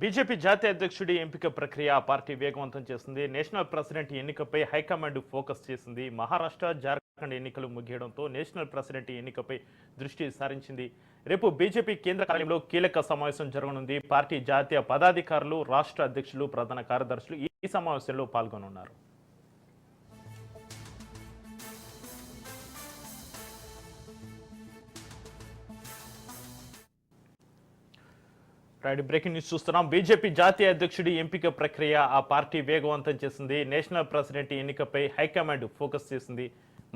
BJP జాతీయ అధ్యక్షుడి ఎంపిక ప్రక్రియ ఆ పార్టీ వేగవంతం చేసింది. నేషనల్ ప్రెసిడెంట్ ఎన్నికపై హైకమాండ్ ఫోకస్ చేసింది. మహారాష్ట్ర జార్ఖండ్ ఎన్నికలు ముగియడంతో నేషనల్ ప్రెసిడెంట్ ఎన్నికపై దృష్టి సారించింది. రేపు బీజేపీ కేంద్ర కార్యంలో కీలక సమావేశం జరగనుంది. పార్టీ జాతీయ పదాధికారులు రాష్ట్ర అధ్యక్షులు ప్రధాన కార్యదర్శులు ఈ సమావేశంలో పాల్గొనున్నారు. రైట్ బ్రేకింగ్ న్యూస్ చూస్తున్నాం. బీజేపీ జాతీయ అధ్యక్షుడి ఎంపిక ప్రక్రియ ఆ పార్టీ వేగవంతం చేసింది. నేషనల్ ప్రెసిడెంట్ ఎన్నికపై హైకమాండ్ ఫోకస్ చేసింది.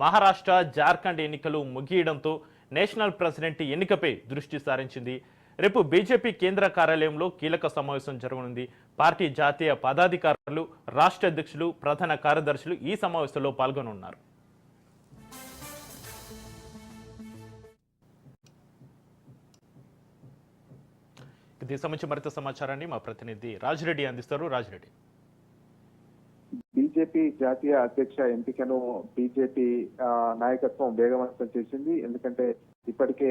మహారాష్ట్ర జార్ఖండ్ ఎన్నికలు ముగియడంతో నేషనల్ ప్రెసిడెంట్ ఎన్నికపై దృష్టి సారించింది. రేపు బీజేపీ కేంద్ర కార్యాలయంలో కీలక సమావేశం జరగనుంది. పార్టీ జాతీయ పదాధికారులు రాష్ట్ర అధ్యక్షులు ప్రధాన కార్యదర్శులు ఈ సమావేశంలో పాల్గొనున్నారు. దీనికి సంబంధించి మరింత సమాచారాన్ని మా ప్రతినిధి రాజిరెడ్డి అందిస్తారు. రాజిరెడ్డి. బీజేపీ జాతీయ అధ్యక్ష ఎంపికను బీజేపీ నాయకత్వం వేగవంతం చేసింది. ఎందుకంటే ఇప్పటికే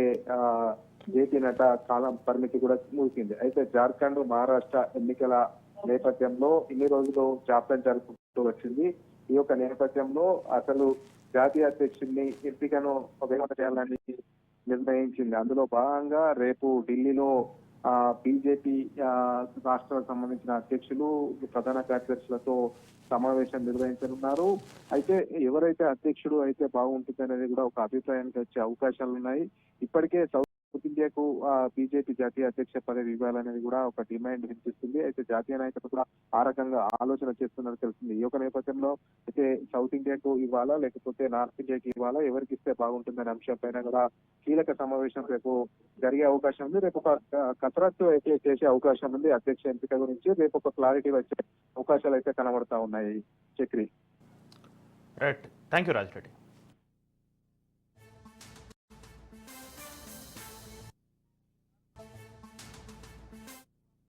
జేపీ నడ్డ కాలం పరిమితి కూడా ముగిసింది. అయితే జార్ఖండ్ మహారాష్ట్ర ఎన్నికల నేపథ్యంలో ఇన్ని రోజులు జాప్యం జరుపుకుంటూ వచ్చింది. ఈ యొక్క నేపథ్యంలో అసలు జాతీయ అధ్యక్షుడిని ఎంపికను వేగవంతం చేయాలని నిర్ణయించింది. అందులో భాగంగా రేపు ఢిల్లీలో బీజేపీ రాష్ట్రాలకు సంబంధించిన అధ్యక్షులు ప్రధాన కార్యదర్శులతో సమావేశం నిర్వహించనున్నారు. అయితే ఎవరైతే అధ్యక్షుడు అయితే బాగుంటుంది అనేది కూడా ఒక అభిప్రాయానికి వచ్చే అవకాశాలు ఉన్నాయి ఇప్పటికే ఇండియాకు బీజేపీ జాతీయ అధ్యక్ష పదవి ఇవ్వాలనేది కూడా ఒక డిమాండ్ వినిపిస్తుంది. అయితే జాతీయ నాయకత్వం కూడా ఆ రకంగా ఆలోచన చేస్తున్నట్టు తెలుస్తుంది. ఈ యొక్క నేపథ్యంలో అయితే సౌత్ ఇండియాకు ఇవ్వాలా లేకపోతే నార్త్ ఇండియాకి ఇవ్వాలా ఎవరికి ఇస్తే బాగుంటుందనే అంశం పైన కూడా కీలక సమావేశం రేపు జరిగే అవకాశం ఉంది. రేపు ఒక కసరత్తు అయితే చేసే అవకాశం ఉంది అధ్యక్ష ఎంపిక గురించి. రేపు ఒక క్లారిటీ వచ్చే అవకాశాలు అయితే కనబడతా ఉన్నాయి. Chakri. Right. Thank you Rajireddy.